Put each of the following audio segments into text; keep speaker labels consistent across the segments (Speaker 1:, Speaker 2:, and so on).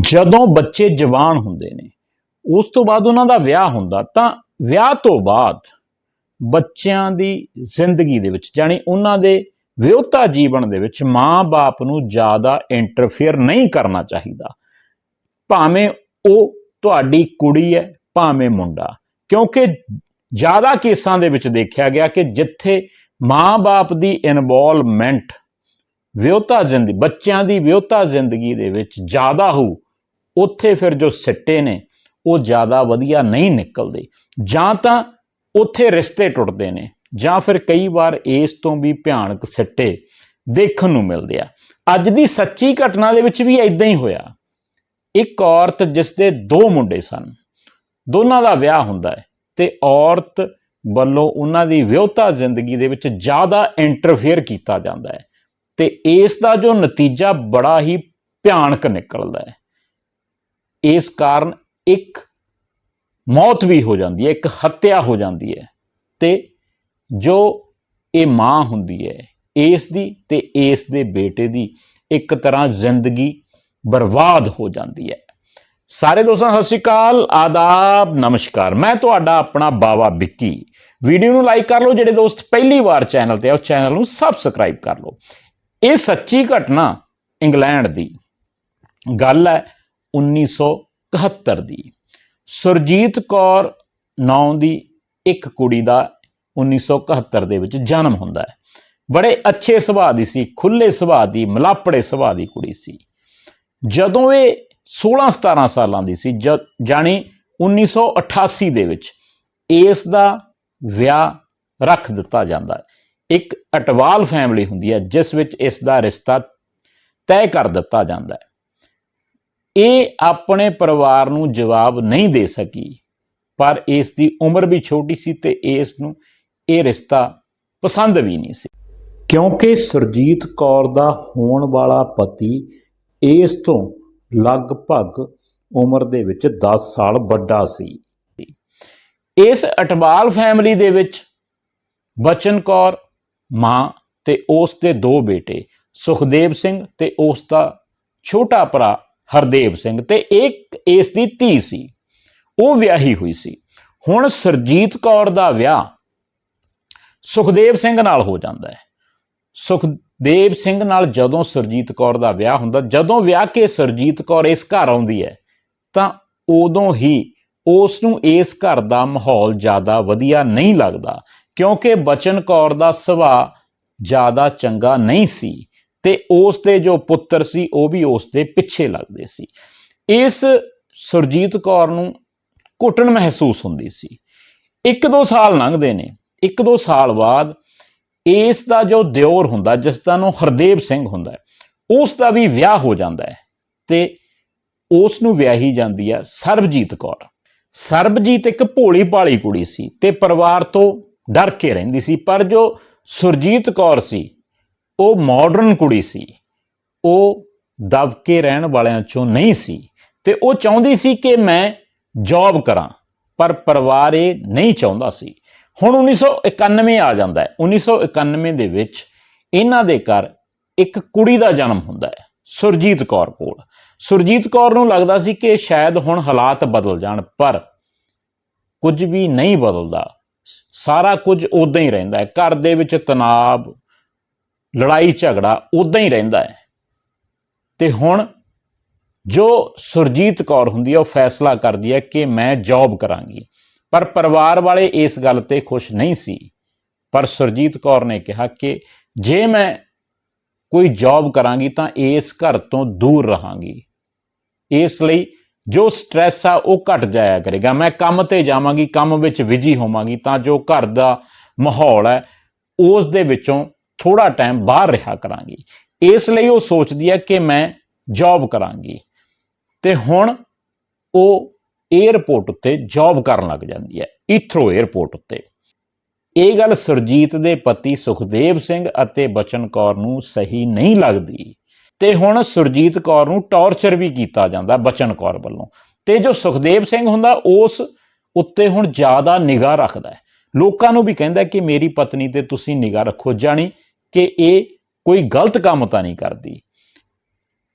Speaker 1: ਜਦੋਂ ਬੱਚੇ ਜਵਾਨ ਹੁੰਦੇ ਨੇ, ਉਸ ਤੋਂ ਬਾਅਦ ਉਹਨਾਂ ਦਾ ਵਿਆਹ ਹੁੰਦਾ, ਤਾਂ ਵਿਆਹ ਤੋਂ ਬਾਅਦ ਬੱਚਿਆਂ ਦੀ ਜ਼ਿੰਦਗੀ ਦੇ ਵਿੱਚ ਜਾਨੀ ਉਹਨਾਂ ਦੇ ਵਿਆਹਤਾ ਜੀਵਨ ਦੇ ਵਿੱਚ ਮਾਂ-ਬਾਪ ਨੂੰ ਜ਼ਿਆਦਾ ਇੰਟਰਫੇਅਰ ਨਹੀਂ ਕਰਨਾ ਚਾਹੀਦਾ। ਭਾਵੇਂ ਉਹ ਤੁਹਾਡੀ ਕੁੜੀ ਹੈ, ਭਾਵੇਂ ਮੁੰਡਾ, ਕਿਉਂਕਿ ਜ਼ਿਆਦਾ ਕੇਸਾਂ ਦੇ ਵਿੱਚ ਦੇਖਿਆ ਗਿਆ ਕਿ ਜਿੱਥੇ ਮਾਂ-ਬਾਪ ਦੀ ਇਨਵੋਲਵਮੈਂਟ ਵਿਆਹਤਾ ਜ਼ਿੰਦਗੀ ਬੱਚਿਆਂ ਦੀ ਵਿਆਹਤਾ ਜ਼ਿੰਦਗੀ ਦੇ ਵਿੱਚ ਜ਼ਿਆਦਾ ਹੋ ਉੱਥੇ ਫਿਰ ਜੋ ਸਿੱਟੇ ਨੇ, ਉਹ ਜ਼ਿਆਦਾ ਵਧੀਆ ਨਹੀਂ ਨਿਕਲਦੇ। ਜਾਂ ਤਾਂ ਉੱਥੇ ਰਿਸ਼ਤੇ ਟੁੱਟਦੇ ਨੇ, ਜਾਂ ਫਿਰ ਕਈ ਵਾਰ ਇਸ ਤੋਂ ਵੀ ਭਿਆਨਕ ਸਿੱਟੇ ਦੇਖਣ ਨੂੰ ਮਿਲਦੇ ਆ। ਅੱਜ ਦੀ ਸੱਚੀ ਘਟਨਾ ਦੇ ਵਿੱਚ ਵੀ ਇਦਾਂ ਹੀ ਹੋਇਆ। ਇੱਕ ਔਰਤ ਜਿਸ ਦੇ ਦੋ ਮੁੰਡੇ ਸਨ, ਦੋਨਾਂ ਦਾ ਵਿਆਹ ਹੁੰਦਾ ਹੈ ਤੇ ਔਰਤ ਵੱਲੋਂ ਉਹਨਾਂ ਦੀ ਵਿਆਹਤਾ ਜ਼ਿੰਦਗੀ ਦੇ ਵਿੱਚ ਜ਼ਿਆਦਾ ਇੰਟਰਫੇਅਰ ਕੀਤਾ ਜਾਂਦਾ ਹੈ ਤੇ ਇਸ ਦਾ ਜੋ ਨਤੀਜਾ ਬੜਾ ਹੀ ਭਿਆਨਕ ਨਿਕਲਦਾ ਹੈ। ਇਸ ਕਾਰਨ ਇੱਕ ਮੌਤ ਵੀ ਹੋ ਜਾਂਦੀ ਹੈ, ਇੱਕ ਹੱਤਿਆ ਹੋ ਜਾਂਦੀ ਹੈ ਤੇ ਜੋ ਇਹ ਮਾਂ ਹੁੰਦੀ ਹੈ, ਇਸ ਦੀ ਤੇ ਇਸ ਦੇ ਬੇਟੇ ਦੀ ਇੱਕ ਤਰ੍ਹਾਂ ਜ਼ਿੰਦਗੀ ਬਰਬਾਦ ਹੋ ਜਾਂਦੀ ਹੈ। ਸਾਰੇ ਦੋਸਤਾਂ, ਸਤਿ ਸ਼੍ਰੀ ਅਕਾਲ, ਆਦਾਬ, ਨਮਸਕਾਰ। ਮੈਂ ਤੁਹਾਡਾ ਆਪਣਾ ਬਾਵਾ ਵਿੱਕੀ। ਵੀਡੀਓ ਨੂੰ ਲਾਈਕ ਕਰ ਲਓ, ਜਿਹੜੇ ਦੋਸਤ ਪਹਿਲੀ ਵਾਰ ਚੈਨਲ ਤੇ ਆ, ਉਹ ਚੈਨਲ ਨੂੰ ਸਬਸਕ੍ਰਾਈਬ ਕਰ ਲਓ। ਇਹ ਸੱਚੀ ਘਟਨਾ ਇੰਗਲੈਂਡ ਦੀ ਗੱਲ ਹੈ 1971 ਦੀ। ਸੁਰਜੀਤ ਕੌਰ ਨਾਂ ਦੀ ਇੱਕ ਕੁੜੀ ਦਾ 1971 ਦੇ ਵਿੱਚ ਜਨਮ ਹੁੰਦਾ ਹੈ। ਬੜੇ ਅੱਛੇ ਸੁਭਾਅ ਦੀ ਸੀ ਖੁੱਲੇ ਸੁਭਾਅ ਦੀ, ਮਲਾਪੜੇ ਸੁਭਾਅ ਦੀ ਕੁੜੀ ਸੀ। ਜਦੋਂ ਇਹ 16 17 ਸਾਲਾਂ ਦੀ ਸੀ ਜਾਨੀ 1988 ਦੇ ਵਿੱਚ ਇਸ ਦਾ ਵਿਆਹ ਰੱਖ ਦਿੱਤਾ ਜਾਂਦਾ ਹੈ। ਇੱਕ ਅਟਵਾਲ ਫੈਮਿਲੀ ਹੁੰਦੀ ਹੈ, ਜਿਸ ਵਿੱਚ ਇਸ ਦਾ ਰਿਸ਼ਤਾ ਤੈਅ ਕਰ ਦਿੱਤਾ ਜਾਂਦਾ ਹੈ। ਇਹ ਆਪਣੇ ਪਰਿਵਾਰ ਨੂੰ ਜਵਾਬ ਨਹੀਂ ਦੇ ਸਕੀ। ਪਰ ਇਸ ਦੀ ਉਮਰ ਵੀ ਛੋਟੀ ਸੀ ਤੇ ਇਸ ਨੂੰ ਇਹ ਰਿਸ਼ਤਾ ਪਸੰਦ ਵੀ ਨਹੀਂ ਸੀ। ਕਿਉਂਕਿ ਸੁਰਜੀਤ ਕੌਰ ਦਾ ਹੋਣ ਵਾਲਾ ਪਤੀ ਇਸ ਤੋਂ ਲਗਭਗ ਉਮਰ ਦੇ ਵਿੱਚ 10 ਸਾਲ ਵੱਡਾ ਸੀ। ਇਸ ਅਟਵਾਲ ਫੈਮਿਲੀ ਦੇ ਵਿੱਚ ਬਚਨ ਕੌਰ, ਮਾਂ ਤੇ ਉਸ ਦੇ ਦੋ ਬੇਟੇ ਸੁਖਦੇਵ ਸਿੰਘ ਤੇ ਉਸ ਦਾ ਛੋਟਾ ਭਰਾ ਹਰਦੇਵ ਸਿੰਘ ਤੇ ਇੱਕ ਇਸ ਦੀ ਧੀ ਸੀ। ਉਹ ਵਿਆਹੀ ਹੋਈ ਸੀ। ਹੁਣ ਸਰਜੀਤ ਕੌਰ ਦਾ ਵਿਆਹ ਸੁਖਦੇਵ ਸਿੰਘ ਨਾਲ ਹੋ ਜਾਂਦਾ ਹੈ। ਸੁਖਦੇਵ ਸਿੰਘ ਨਾਲ ਜਦੋਂ ਸਰਜੀਤ ਕੌਰ ਦਾ ਵਿਆਹ ਹੁੰਦਾ, ਜਦੋਂ ਵਿਆਹ ਕੇ ਸਰਜੀਤ ਕੌਰ ਇਸ ਘਰ ਆਉਂਦੀ ਹੈ, ਤਾਂ ਉਦੋਂ ਹੀ ਉਸ ਨੂੰ ਇਸ ਘਰ ਦਾ ਮਾਹੌਲ ਜ਼ਿਆਦਾ ਵਧੀਆ ਨਹੀਂ ਲੱਗਦਾ, ਕਿਉਂਕਿ ਬਚਨ ਕੌਰ ਦਾ ਸੁਭਾਅ ਜ਼ਿਆਦਾ ਚੰਗਾ ਨਹੀਂ ਸੀ। ਤੇ ਉਸ ਦੇ ਜੋ ਪੁੱਤਰ ਸੀ, ਉਹ ਵੀ ਉਸ ਦੇ ਪਿੱਛੇ ਲੱਗਦੇ ਸੀ। ਇਸ ਸੁਰਜੀਤ ਕੌਰ ਨੂੰ ਘੁੱਟਣ ਮਹਿਸੂਸ ਹੁੰਦੀ ਸੀ। ਇੱਕ ਦੋ ਸਾਲ ਲੰਘਦੇ ਨੇ। ਇੱਕ ਦੋ ਸਾਲ ਬਾਅਦ ਇਸ ਦਾ ਜੋ ਦਿਓਰ ਹੁੰਦਾ, ਜਿਸ ਦਾ ਨਾਮ ਹਰਦੇਵ ਸਿੰਘ ਹੁੰਦਾ ਉਸ ਦਾ ਵੀ ਵਿਆਹ ਹੋ ਜਾਂਦਾ ਹੈ ਤੇ ਉਸ ਨੂੰ ਵਿਆਹੀ ਜਾਂਦੀ ਹੈ ਸਰਬਜੀਤ ਕੌਰ। ਸਰਬਜੀਤ ਇੱਕ ਭੋਲੀ ਭਾਲੀ ਕੁੜੀ ਸੀ ਤੇ ਪਰਿਵਾਰ ਤੋਂ ਡਰ ਕੇ ਰਹਿੰਦੀ ਸੀ, ਪਰ ਜੋ ਸੁਰਜੀਤ ਕੌਰ ਸੀ ਉਹ ਮਾਡਰਨ ਕੁੜੀ ਸੀ। ਉਹ ਦਬ ਕੇ ਰਹਿਣ ਵਾਲਿਆਂ ਚੋਂ ਨਹੀਂ ਸੀ ਤੇ ਉਹ ਚਾਹੁੰਦੀ ਸੀ ਕਿ ਮੈਂ ਜੌਬ ਕਰਾਂ, ਪਰ ਪਰਿਵਾਰ ਇਹ ਨਹੀਂ ਚਾਹੁੰਦਾ ਸੀ। ਹੁਣ 1991 ਆ ਜਾਂਦਾ ਹੈ। 1991 ਦੇ ਵਿੱਚ ਇਹਨਾਂ ਦੇ ਘਰ ਇੱਕ ਕੁੜੀ ਦਾ ਜਨਮ ਹੁੰਦਾ ਹੈ, ਸੁਰਜੀਤ ਕੌਰ ਕੋਲ। ਸੁਰਜੀਤ ਕੌਰ ਨੂੰ ਲੱਗਦਾ ਸੀ ਕਿ ਸ਼ਾਇਦ ਹੁਣ ਹਾਲਾਤ ਬਦਲ ਜਾਣ, ਪਰ ਕੁਝ ਵੀ ਨਹੀਂ ਬਦਲਦਾ। ਸਾਰਾ ਕੁਝ ਉਦਾਂ ਹੀ ਰਹਿੰਦਾ ਹੈ। ਘਰ ਦੇ ਵਿੱਚ ਤਣਾਅ ਲੜਾਈ ਝਗੜਾ ਉਦਾਂ ਹੀ ਰਹਿੰਦਾ ਹੈ। ਤੇ ਹੁਣ ਜੋ ਸੁਰਜੀਤ ਕੌਰ ਹੁੰਦੀ ਹੈ, ਉਹ ਫੈਸਲਾ ਕਰਦੀ ਹੈ ਕਿ ਮੈਂ ਜੌਬ ਕਰਾਂਗੀ। ਪਰ ਪਰਿਵਾਰ ਵਾਲੇ ਇਸ ਗੱਲ ਤੇ ਖੁਸ਼ ਨਹੀਂ ਸੀ। ਪਰ ਸੁਰਜੀਤ ਕੌਰ ਨੇ ਕਿਹਾ ਕਿ ਜੇ ਮੈਂ ਕੋਈ ਜੌਬ ਕਰਾਂਗੀ ਤਾਂ ਇਸ ਘਰ ਤੋਂ ਦੂਰ ਰਹਾਂਗੀ। ਇਸ ਲਈ ਜੋ ਸਟ੍ਰੈਸ ਆ, ਉਹ ਘਟ ਜਾਇਆ ਕਰੇਗਾ। ਮੈਂ ਕੰਮ ਤੇ ਜਾਵਾਂਗੀ, ਕੰਮ ਵਿੱਚ ਵਿਜੀ ਹੋਵਾਂਗੀ ਤਾਂ ਜੋ ਘਰ ਦਾ ਮਾਹੌਲ ਹੈ, ਉਸ ਦੇ ਵਿੱਚੋਂ ਥੋੜਾ ਟਾਈਮ ਬਾਹਰ ਰਿਹਾ ਕਰਾਂਗੀ। ਇਸ ਲਈ ਉਹ ਸੋਚਦੀ ਹੈ ਕਿ ਮੈਂ ਜੌਬ ਕਰਾਂਗੀ। ਤੇ ਹੁਣ ਉਹ 에ਅਰਪੋਰਟ ਉੱਤੇ ਜੌਬ ਕਰਨ ਲੱਗ ਜਾਂਦੀ ਹੈ, ਈਥਰੋ 에ਅਰਪੋਰਟ ਉੱਤੇ। ਇਹ ਗੱਲ ਸੁਰਜੀਤ ਦੇ ਪਤੀ ਸੁਖਦੇਵ ਸਿੰਘ ਅਤੇ ਬਚਨ ਕੌਰ ਨੂੰ ਸਹੀ ਨਹੀਂ ਲੱਗਦੀ। ਤੇ ਹੁਣ ਸੁਰਜੀਤ ਕੌਰ ਨੂੰ ਟੌਰਚਰ ਵੀ ਕੀਤਾ ਜਾਂਦਾ ਬਚਨ ਕੌਰ ਵੱਲੋਂ। ਤੇ ਜੋ ਸੁਖਦੇਵ ਸਿੰਘ ਹੁੰਦਾ, ਉਸ ਉੱਤੇ ਹੁਣ ਜ਼ਿਆਦਾ ਨਿਗਾਹ ਰੱਖਦਾ ਹੈ। ਲੋਕਾਂ ਨੂੰ ਵੀ ਕਹਿੰਦਾ ਕਿ ਮੇਰੀ ਪਤਨੀ ਤੇ ਤੁਸੀਂ ਨਿਗਾਹ ਰੱਖੋ, ਜਾਣੀ ਕਿ ਇਹ ਕੋਈ ਗਲਤ ਕੰਮ ਤਾਂ ਨਹੀਂ ਕਰਦੀ।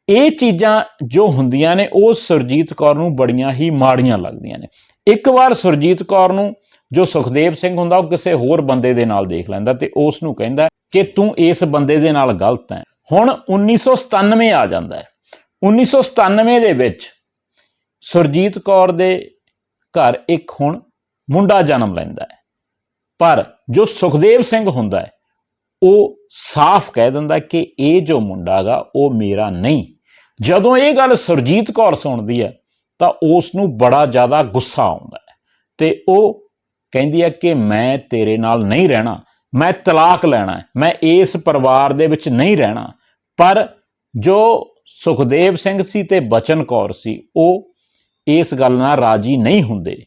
Speaker 1: ਇਹ ਚੀਜ਼ਾਂ ਜੋ ਹੁੰਦੀਆਂ ਨੇ, ਉਹ ਸੁਰਜੀਤ ਕੌਰ ਨੂੰ ਬੜੀਆਂ ਹੀ ਮਾੜੀਆਂ ਲੱਗਦੀਆਂ ਨੇ। ਇੱਕ ਵਾਰ ਸੁਰਜੀਤ ਕੌਰ ਨੂੰ ਜੋ ਸੁਖਦੇਵ ਸਿੰਘ ਹੁੰਦਾ, ਉਹ ਕਿਸੇ ਹੋਰ ਬੰਦੇ ਦੇ ਨਾਲ ਦੇਖ ਲੈਂਦਾ ਤੇ ਉਸ ਨੂੰ ਕਹਿੰਦਾ ਕਿ ਤੂੰ ਇਸ ਬੰਦੇ ਦੇ ਨਾਲ ਗਲਤ ਹੈ। ਹੁਣ 1997 ਆ ਜਾਂਦਾ ਹੈ। 1997 ਦੇ ਵਿੱਚ ਸੁਰਜੀਤ ਕੌਰ ਦੇ ਘਰ ਇੱਕ ਹੁਣ ਮੁੰਡਾ ਜਨਮ ਲੈਂਦਾ ਹੈ। ਪਰ ਜੋ ਸੁਖਦੇਵ ਸਿੰਘ ਹੁੰਦਾ ਹੈ ਉਹ ਸਾਫ਼ ਕਹਿ ਦਿੰਦਾ ਕਿ ਇਹ ਜੋ ਮੁੰਡਾ ਗਾ, ਉਹ ਮੇਰਾ ਨਹੀਂ। ਜਦੋਂ ਇਹ ਗੱਲ ਸੁਰਜੀਤ ਕੌਰ ਸੁਣਦੀ ਹੈ, ਤਾਂ ਉਸ ਨੂੰ ਬੜਾ ਜ਼ਿਆਦਾ ਗੁੱਸਾ ਆਉਂਦਾ ਹੈ ਤੇ ਉਹ ਕਹਿੰਦੀ ਹੈ ਕਿ ਮੈਂ ਤੇਰੇ ਨਾਲ ਨਹੀਂ ਰਹਿਣਾ, ਮੈਂ ਤਲਾਕ ਲੈਣਾ ਹੈ, ਮੈਂ ਇਸ ਪਰਿਵਾਰ ਦੇ ਵਿੱਚ ਨਹੀਂ ਰਹਿਣਾ। ਪਰ ਜੋ ਸੁਖਦੇਵ ਸਿੰਘ ਸੀ ਤੇ ਬਚਨ ਕੌਰ ਸੀ, ਉਹ ਇਸ ਗੱਲ ਨਾਲ ਰਾਜੀ ਨਹੀਂ ਹੁੰਦੇ।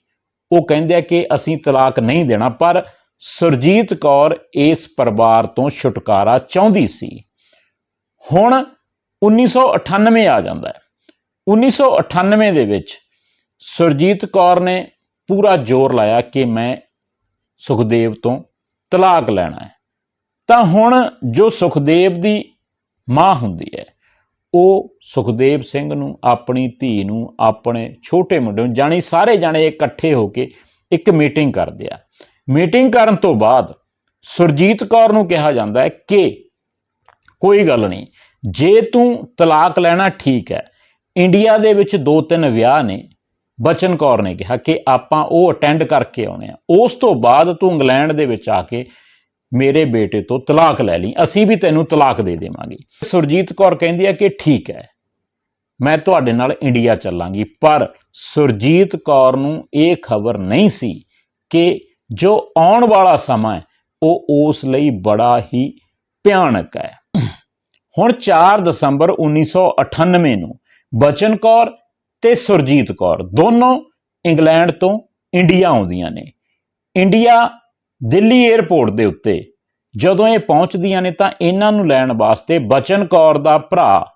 Speaker 1: ਉਹ ਕਹਿੰਦੇ ਆ ਕਿ ਅਸੀਂ ਤਲਾਕ ਨਹੀਂ ਦੇਣਾ, ਪਰ ਸੁਰਜੀਤ ਕੌਰ ਇਸ ਪਰਿਵਾਰ ਤੋਂ ਛੁਟਕਾਰਾ ਚਾਹੁੰਦੀ ਸੀ। ਹੁਣ 1998 ਆ ਜਾਂਦਾ ਹੈ। 1998 ਦੇ ਵਿੱਚ ਸੁਰਜੀਤ ਕੌਰ ਨੇ ਪੂਰਾ ਜ਼ੋਰ ਲਾਇਆ ਕਿ ਮੈਂ ਸੁਖਦੇਵ ਤੋਂ ਤਲਾਕ ਲੈਣਾ ਹੈ। ਤਾਂ ਹੁਣ ਜੋ ਸੁਖਦੇਵ ਦੀ ਮਾਂ ਹੁੰਦੀ ਹੈ, ਉਹ ਸੁਖਦੇਵ ਸਿੰਘ ਨੂੰ, ਆਪਣੀ ਧੀ ਨੂੰ, ਆਪਣੇ ਛੋਟੇ ਮੁੰਡੇ ਨੂੰ, ਜਾਣੀ ਸਾਰੇ ਜਾਣੇ ਇਕੱਠੇ ਹੋ ਕੇ ਇੱਕ ਮੀਟਿੰਗ ਕਰਦੇ ਆ। ਮੀਟਿੰਗ ਕਰਨ ਤੋਂ ਬਾਅਦ ਸੁਰਜੀਤ ਕੌਰ ਨੂੰ ਕਿਹਾ ਜਾਂਦਾ ਹੈ ਕਿ ਕੋਈ ਗੱਲ ਨਹੀਂ, ਜੇ ਤੂੰ ਤਲਾਕ ਲੈਣਾ ਠੀਕ ਹੈ, ਇੰਡੀਆ ਦੇ ਵਿੱਚ ਦੋ ਤਿੰਨ ਵਿਆਹ ਨੇ, ਬਚਨ ਕੌਰ ਨੇ ਕਿਹਾ ਕਿ ਆਪਾਂ ਉਹ ਅਟੈਂਡ ਕਰਕੇ ਆਉਣੇ ਆ। ਉਸ ਤੋਂ ਬਾਅਦ ਤੂੰ ਇੰਗਲੈਂਡ ਦੇ ਵਿੱਚ ਆ ਕੇ ਮੇਰੇ ਬੇਟੇ ਤੋਂ ਤਲਾਕ ਲੈ ਲਈ, ਅਸੀਂ ਵੀ ਤੈਨੂੰ ਤਲਾਕ ਦੇ ਦੇਵਾਂਗੇ। ਸੁਰਜੀਤ ਕੌਰ ਕਹਿੰਦੀ ਹੈ ਕਿ ਠੀਕ ਹੈ, ਮੈਂ ਤੁਹਾਡੇ ਨਾਲ ਇੰਡੀਆ ਚੱਲਾਂਗੀ, ਪਰ ਸੁਰਜੀਤ ਕੌਰ ਨੂੰ ਇਹ ਖਬਰ ਨਹੀਂ ਸੀ ਕਿ ਜੋ ਆਉਣ ਵਾਲਾ ਸਮਾਂ ਹੈ, ਉਹ ਉਸ ਲਈ ਬੜਾ ਹੀ ਭਿਆਨਕ ਹੈ। ਹੁਣ 4 ਦਸੰਬਰ 1998 ਨੂੰ ਬਚਨ ਕੌਰ ਤੇ ਸੁਰਜੀਤ ਕੌਰ ਦੋਨੋਂ ਇੰਗਲੈਂਡ ਤੋਂ ਇੰਡੀਆ ਆਉਂਦੀਆਂ ਨੇ। ਇੰਡੀਆ ਦਿੱਲੀ 에ਅਰਪੋਰਟ ਦੇ ਉੱਤੇ ਜਦੋਂ ਇਹ ਪਹੁੰਚਦੀਆਂ ਨੇ ਤਾਂ ਇਹਨਾਂ ਨੂੰ ਲੈਣ ਵਾਸਤੇ ਬਚਨ ਕੌਰ ਦਾ ਭਰਾ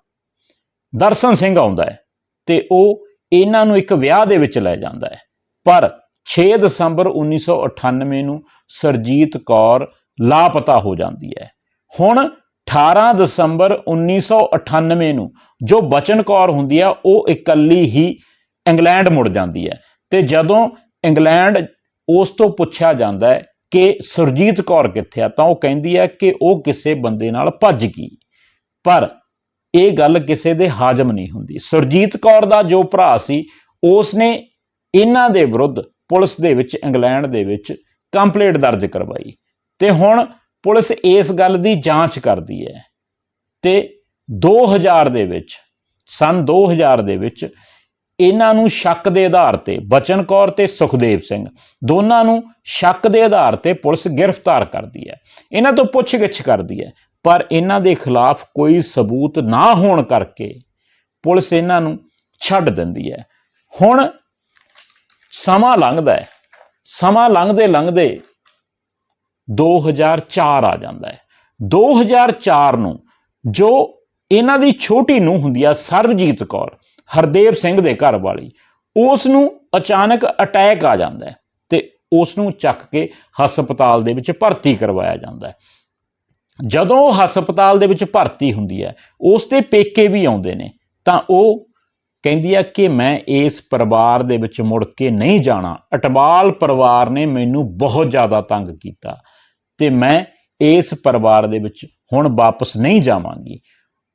Speaker 1: ਦਰਸ਼ਨ ਸਿੰਘ ਆਉਂਦਾ ਹੈ ਤੇ ਉਹ ਇਹਨਾਂ ਨੂੰ ਇੱਕ ਵਿਆਹ ਦੇ ਵਿੱਚ ਲੈ ਜਾਂਦਾ ਹੈ। ਪਰ 6 ਦਸੰਬਰ 1998 ਨੂੰ ਸਰਜੀਤ ਕੌਰ ਲਾਪਤਾ ਹੋ ਜਾਂਦੀ ਹੈ। ਹੁਣ 18 ਦਸੰਬਰ 1998 ਨੂੰ ਜੋ ਬਚਨ ਕੌਰ ਹੁੰਦੀ ਆ, ਉਹ ਇਕੱਲੀ ਹੀ ਇੰਗਲੈਂਡ ਮੁੜ ਜਾਂਦੀ ਹੈ ਤੇ ਜਦੋਂ ਇੰਗਲੈਂਡ ਉਸ ਤੋਂ ਪੁੱਛਿਆ ਜਾਂਦਾ ਹੈ ਕਿ ਸੁਰਜੀਤ ਕੌਰ ਕਿੱਥੇ ਆ, ਤਾਂ ਉਹ ਕਹਿੰਦੀ ਹੈ ਕਿ ਉਹ ਕਿਸੇ ਬੰਦੇ ਨਾਲ ਭੱਜ ਗਈ। ਪਰ ਇਹ ਗੱਲ ਕਿਸੇ ਦੇ ਹਾਜ਼ਮ ਨਹੀਂ ਹੁੰਦੀ। ਸੁਰਜੀਤ ਕੌਰ ਦਾ ਜੋ ਭਰਾ ਸੀ, ਉਸ ਨੇ ਇਹਨਾਂ ਦੇ ਵਿਰੁੱਧ ਪੁਲਿਸ ਦੇ ਵਿੱਚ, ਇੰਗਲੈਂਡ ਦੇ ਵਿੱਚ ਕੰਪਲੇਂਟ ਦਰਜ ਕਰਵਾਈ। ਤੇ ਹੁਣ ਪੁਲਿਸ ਇਸ ਗੱਲ ਦੀ ਜਾਂਚ ਕਰਦੀ ਹੈ। ਤੇ 2000 ਦੇ ਵਿੱਚ, ਸਨ 2000 ਦੇ ਵਿੱਚ ਇਹਨਾਂ ਨੂੰ ਸ਼ੱਕ ਦੇ ਆਧਾਰ ਤੇ ਬਚਨ ਕੌਰ ਤੇ ਸੁਖਦੇਵ ਸਿੰਘ, ਦੋਨਾਂ ਨੂੰ ਸ਼ੱਕ ਦੇ ਆਧਾਰ ਤੇ ਪੁਲਿਸ ਗ੍ਰਿਫਤਾਰ ਕਰਦੀ ਹੈ। ਇਹਨਾਂ ਤੋਂ ਪੁੱਛਗਿੱਛ ਕਰਦੀ ਹੈ, ਪਰ ਇਹਨਾਂ ਦੇ ਖਿਲਾਫ ਕੋਈ ਸਬੂਤ ਨਾ ਹੋਣ ਕਰਕੇ ਪੁਲਿਸ ਇਹਨਾਂ ਨੂੰ ਛੱਡ ਦਿੰਦੀ ਹੈ। ਹੁਣ ਸਮਾਂ ਲੰਘਦਾ ਹੈ। ਸਮਾਂ ਲੰਘਦੇ ਲੰਘਦੇ 2004 ਆ ਜਾਂਦਾ ਹੈ। 2004 ਨੂੰ ਜੋ ਇਹਨਾਂ ਦੀ ਛੋਟੀ ਨੂੰ ਹੁੰਦੀ ਆ ਸਰਬਜੀਤ ਕੌਰ, ਹਰਦੇਵ ਸਿੰਘ ਦੇ ਘਰ ਵਾਲੀ, ਉਸ ਨੂੰ ਅਚਾਨਕ ਅਟੈਕ ਆ ਜਾਂਦਾ ਹੈ ਤੇ ਉਸ ਨੂੰ ਚੱਕ ਕੇ ਹਸਪਤਾਲ ਦੇ ਵਿੱਚ ਭਰਤੀ ਕਰਵਾਇਆ ਜਾਂਦਾ ਹੈ। ਜਦੋਂ ਹਸਪਤਾਲ ਦੇ ਵਿੱਚ ਭਰਤੀ ਹੁੰਦੀ ਹੈ, ਉਸ ਦੇ ਪੇਕੇ ਵੀ ਆਉਂਦੇ ਨੇ, ਤਾਂ ਉਹ ਕਹਿੰਦੀ ਆ ਕਿ ਮੈਂ ਇਸ ਪਰਿਵਾਰ ਦੇ ਵਿੱਚ ਮੁੜ ਕੇ ਨਹੀਂ ਜਾਣਾ। ਅਟਵਾਲ ਪਰਿਵਾਰ ਨੇ ਮੈਨੂੰ ਬਹੁਤ ਜ਼ਿਆਦਾ ਤੰਗ ਕੀਤਾ ਤੇ ਮੈਂ ਇਸ ਪਰਿਵਾਰ ਦੇ ਵਿੱਚ ਹੁਣ ਵਾਪਸ ਨਹੀਂ ਜਾਵਾਂਗੀ।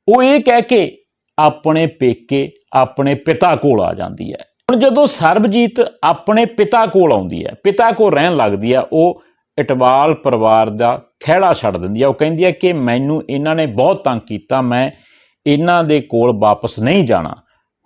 Speaker 1: ਉਹ ਇਹ ਕਹਿ ਕੇ ਆਪਣੇ ਪੇਕੇ ਆਪਣੇ ਪਿਤਾ ਕੋਲ ਆ ਜਾਂਦੀ ਹੈ। ਹੁਣ ਜਦੋਂ ਸਰਬਜੀਤ ਆਪਣੇ ਪਿਤਾ ਕੋਲ ਆਉਂਦੀ ਹੈ, ਪਿਤਾ ਕੋਲ ਰਹਿਣ ਲੱਗਦੀ ਹੈ, ਉਹ ਇਟਵਾਲ ਪਰਿਵਾਰ ਦਾ ਖਹਿੜਾ ਛੱਡ ਦਿੰਦੀ ਹੈ। ਉਹ ਕਹਿੰਦੀ ਹੈ ਕਿ ਮੈਨੂੰ ਇਹਨਾਂ ਨੇ ਬਹੁਤ ਤੰਗ ਕੀਤਾ, ਮੈਂ ਇਹਨਾਂ ਦੇ ਕੋਲ ਵਾਪਸ ਨਹੀਂ ਜਾਣਾ।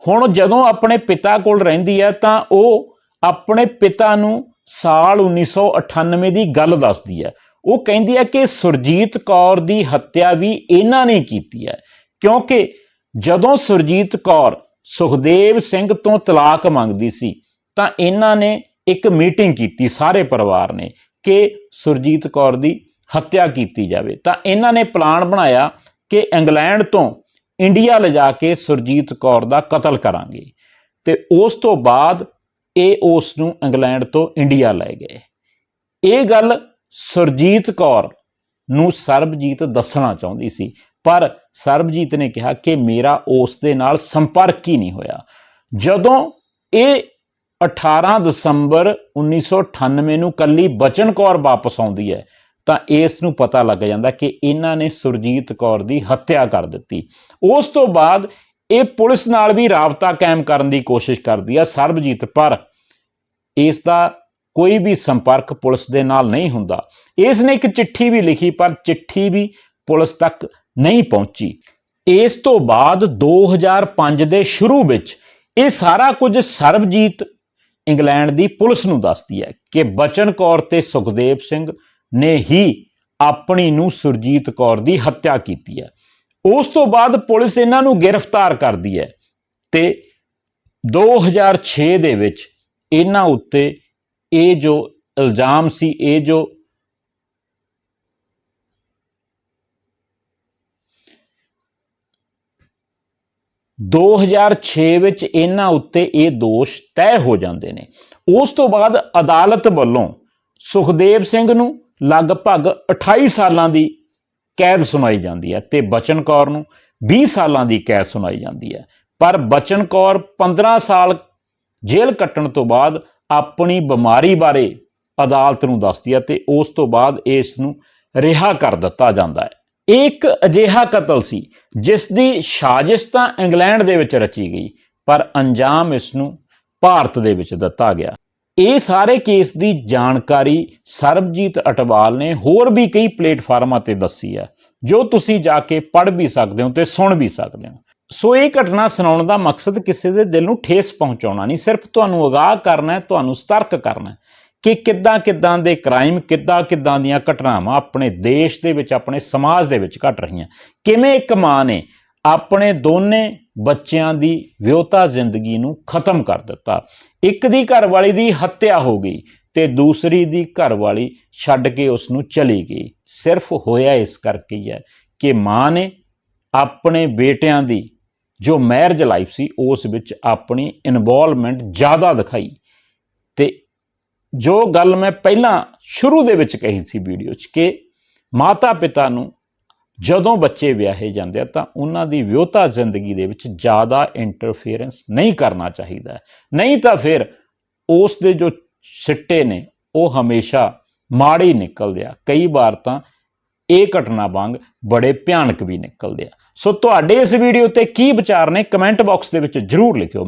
Speaker 1: ਹੁਣ ਜਦੋਂ ਆਪਣੇ ਪਿਤਾ ਕੋਲ ਰਹਿੰਦੀ ਹੈ ਤਾਂ ਉਹ ਆਪਣੇ ਪਿਤਾ ਨੂੰ ਸਾਲ 1998 ਦੀ ਗੱਲ ਦੱਸਦੀ ਹੈ। ਉਹ ਕਹਿੰਦੀ ਹੈ ਕਿ ਸੁਰਜੀਤ ਕੌਰ ਦੀ ਹੱਤਿਆ ਵੀ ਇਹਨਾਂ ਨੇ ਕੀਤੀ ਹੈ, ਕਿਉਂਕਿ ਜਦੋਂ ਸੁਰਜੀਤ ਕੌਰ ਸੁਖਦੇਵ ਸਿੰਘ ਤੋਂ ਤਲਾਕ ਮੰਗਦੀ ਸੀ, ਤਾਂ ਇਹਨਾਂ ਨੇ ਇੱਕ ਮੀਟਿੰਗ ਕੀਤੀ ਸਾਰੇ ਪਰਿਵਾਰ ਨੇ ਕਿ ਸੁਰਜੀਤ ਕੌਰ ਦੀ ਹੱਤਿਆ ਕੀਤੀ ਜਾਵੇ। ਤਾਂ ਇਹਨਾਂ ਨੇ ਪਲਾਨ ਬਣਾਇਆ ਕਿ ਇੰਗਲੈਂਡ ਤੋਂ ਇੰਡੀਆ ਲਿਜਾ ਕੇ ਸੁਰਜੀਤ ਕੌਰ ਦਾ ਕਤਲ ਕਰਾਂਗੇ। ਤੇ ਉਸ ਤੋਂ ਬਾਅਦ ਇਹ ਉਸ ਨੂੰ ਇੰਗਲੈਂਡ ਤੋਂ ਇੰਡੀਆ ਲੈ ਗਏ। ਇਹ ਗੱਲ ਸੁਰਜੀਤ ਕੌਰ ਨੂੰ ਸਰਬਜੀਤ ਦੱਸਣਾ ਚਾਹੁੰਦੀ ਸੀ, ਪਰ ਸਰਬਜੀਤ ਨੇ ਕਿਹਾ ਕਿ ਮੇਰਾ ਉਸ ਦੇ ਨਾਲ ਸੰਪਰਕ ਹੀ ਨਹੀਂ ਹੋਇਆ। ਜਦੋਂ ਇਹ 18 ਦਸੰਬਰ 1998 ਨੂੰ ਕੱਲੀ ਬਚਨ ਕੌਰ ਵਾਪਸ ਆਉਂਦੀ ਹੈ ਤਾਂ ਇਸ ਨੂੰ ਪਤਾ ਲੱਗ ਜਾਂਦਾ ਕਿ ਇਹਨਾਂ ਨੇ ਸੁਰਜੀਤ ਕੌਰ ਦੀ ਹੱਤਿਆ ਕਰ ਦਿੱਤੀ। ਉਸ ਤੋਂ ਬਾਅਦ ਇਹ ਪੁਲਿਸ ਨਾਲ ਵੀ ਰਾਬਤਾ ਕਾਇਮ ਕਰਨ ਦੀ ਕੋਸ਼ਿਸ਼ ਕਰਦੀ ਹੈ ਸਰਬਜੀਤ, ਪਰ ਇਸ ਦਾ ਕੋਈ ਵੀ ਸੰਪਰਕ ਪੁਲਿਸ ਦੇ ਨਾਲ ਨਹੀਂ ਹੁੰਦਾ। ਇਸ ਨੇ ਇੱਕ ਚਿੱਠੀ ਵੀ ਲਿਖੀ, ਪਰ ਚਿੱਠੀ ਵੀ ਪੁਲਿਸ ਤੱਕ ਨਹੀਂ ਪਹੁੰਚੀ। ਇਸ ਤੋਂ ਬਾਅਦ 2005 ਦੇ ਸ਼ੁਰੂ ਵਿੱਚ ਇਹ ਸਾਰਾ ਕੁਝ ਸਰਬਜੀਤ ਇੰਗਲੈਂਡ ਦੀ ਪੁਲਿਸ ਨੂੰ ਦੱਸਦੀ ਹੈ ਕਿ ਬਚਨ ਕੌਰ ਤੇ ਸੁਖਦੇਵ ਸਿੰਘ ਨੇ ਹੀ ਆਪਣੀ ਨੂੰ ਸੁਰਜੀਤ ਕੌਰ ਦੀ ਹੱਤਿਆ ਕੀਤੀ ਹੈ। ਉਸ ਤੋਂ ਬਾਅਦ ਪੁਲਿਸ ਇਹਨਾਂ ਨੂੰ ਗ੍ਰਿਫਤਾਰ ਕਰਦੀ ਹੈ ਤੇ 2006 ਦੇ ਵਿੱਚ ਇਹਨਾਂ ਉੱਤੇ ਇਹ ਜੋ ਇਲਜ਼ਾਮ ਸੀ, ਇਹ ਜੋ ਦੋ 2006 ਵਿੱਚ ਇਹਨਾਂ ਉੱਤੇ ਇਹ ਦੋਸ਼ ਤੈਅ ਹੋ ਜਾਂਦੇ ਨੇ। ਉਸ ਤੋਂ ਬਾਅਦ ਅਦਾਲਤ ਵੱਲੋਂ ਸੁਖਦੇਵ ਸਿੰਘ ਨੂੰ ਲਗਭਗ 28 ਸਾਲਾਂ ਦੀ ਕੈਦ ਸੁਣਾਈ ਜਾਂਦੀ ਹੈ ਤੇ ਬਚਨ ਕੌਰ ਨੂੰ 20 ਸਾਲਾਂ ਦੀ ਕੈਦ ਸੁਣਾਈ ਜਾਂਦੀ ਹੈ। ਪਰ ਬਚਨ ਕੌਰ 15 ਸਾਲ ਜੇਲ੍ਹ ਕੱਟਣ ਤੋਂ ਬਾਅਦ ਆਪਣੀ ਬਿਮਾਰੀ ਬਾਰੇ ਅਦਾਲਤ ਨੂੰ ਦੱਸਦੀ ਹੈ ਤੇ ਉਸ ਤੋਂ ਬਾਅਦ ਇਸ ਨੂੰ ਰਿਹਾ ਕਰ ਦਿੱਤਾ ਜਾਂਦਾ ਹੈ। ਇਹ ਇੱਕ ਅਜਿਹਾ ਕਤਲ ਸੀ ਜਿਸ ਦੀ ਸਾਜ਼ਿਸ਼ ਤਾਂ ਇੰਗਲੈਂਡ ਦੇ ਵਿੱਚ ਰਚੀ ਗਈ, ਪਰ ਅੰਜਾਮ ਇਸ ਨੂੰ ਭਾਰਤ ਦੇ ਵਿੱਚ ਦਿੱਤਾ ਗਿਆ। ਇਹ ਸਾਰੇ ਕੇਸ ਦੀ ਜਾਣਕਾਰੀ ਸਰਬਜੀਤ ਅਟਵਾਲ ਨੇ ਹੋਰ ਵੀ ਕਈ ਪਲੇਟਫਾਰਮਾਂ ਤੇ ਦੱਸੀ ਹੈ, ਜੋ ਤੁਸੀਂ ਜਾ ਕੇ ਪੜ੍ਹ ਵੀ ਸਕਦੇ ਹੋ ਤੇ ਸੁਣ ਵੀ ਸਕਦੇ ਹੋ। ਸੋ ਇਹ ਘਟਨਾ ਸੁਣਾਉਣ ਦਾ ਮਕਸਦ ਕਿਸੇ ਦੇ ਦਿਲ ਨੂੰ ਠੇਸ ਪਹੁੰਚਾਉਣਾ ਨਹੀਂ, ਸਿਰਫ ਤੁਹਾਨੂੰ ਅਗਾਹ ਕਰਨਾ ਹੈ, ਤੁਹਾਨੂੰ ਸਤਰਕ ਕਰਨਾ ਹੈ ਕਿ ਕਿੱਦਾਂ ਕਿੱਦਾਂ ਦੇ ਕ੍ਰਾਈਮ, ਕਿੱਦਾਂ ਕਿੱਦਾਂ ਦੀਆਂ ਘਟਨਾਵਾਂ ਆਪਣੇ ਦੇਸ਼ ਦੇ ਵਿੱਚ, ਆਪਣੇ ਸਮਾਜ ਦੇ ਵਿੱਚ ਘਟ ਰਹੀਆਂ। ਕਿਵੇਂ ਇੱਕ ਮਾਂ ਨੇ ਆਪਣੇ ਦੋਨੇ ਬੱਚਿਆਂ ਦੀ ਵਿਉਤਾ ਜ਼ਿੰਦਗੀ ਨੂੰ ਖਤਮ ਕਰ ਦਿੱਤਾ। ਇੱਕ ਦੀ ਘਰਵਾਲੀ ਦੀ ਹੱਤਿਆ ਹੋ ਗਈ ਤੇ ਦੂਸਰੀ ਦੀ ਘਰਵਾਲੀ ਛੱਡ ਕੇ ਉਸ ਨੂੰ ਚਲੀ ਗਈ। ਸਿਰਫ ਹੋਇਆ ਇਸ ਕਰਕੇ ਹੀ ਹੈ ਕਿ ਮਾਂ ਨੇ ਆਪਣੇ ਬੇਟਿਆਂ ਦੀ ਜੋ ਮੈਰਿਜ ਲਾਈਫ ਸੀ, ਉਸ ਵਿੱਚ ਆਪਣੀ ਇਨਵੋਲਵਮੈਂਟ ਜ਼ਿਆਦਾ ਦਿਖਾਈ। ਤੇ ਜੋ ਗੱਲ ਮੈਂ ਪਹਿਲਾਂ ਸ਼ੁਰੂ ਦੇ ਵਿੱਚ ਕਹੀ ਸੀ ਵੀਡੀਓ 'ਚ ਕਿ ਮਾਤਾ ਪਿਤਾ ਨੂੰ ਜਦੋਂ ਬੱਚੇ ਵਿਆਹੇ ਜਾਂਦੇ ਆ ਤਾਂ ਉਹਨਾਂ ਦੀ ਵਿਆਹਤਾ ਜ਼ਿੰਦਗੀ ਦੇ ਵਿੱਚ ਜ਼ਿਆਦਾ ਇੰਟਰਫੇਰੈਂਸ ਨਹੀਂ ਕਰਨਾ ਚਾਹੀਦਾ ਨਹੀਂ ਤਾਂ ਫਿਰ ਉਸ ਦੇ ਜੋ ਸਿੱਟੇ ਨੇ, ਉਹ ਹਮੇਸ਼ਾ ਮਾੜੇ ਨਿਕਲਦੇ ਆ। ਕਈ ਵਾਰ ਤਾਂ ਇਹ ਘਟਨਾ ਵਾਂਗ ਬੜੇ ਭਿਆਨਕ ਵੀ ਨਿਕਲਦੇ ਆ। ਸੋ ਤੁਹਾਡੇ ਇਸ ਵੀਡੀਓ ਤੇ ਕੀ ਵਿਚਾਰ ਨੇ, ਕਮੈਂਟ ਬਾਕਸ ਦੇ ਵਿੱਚ ਜਰੂਰ ਲਿਖਿਓ।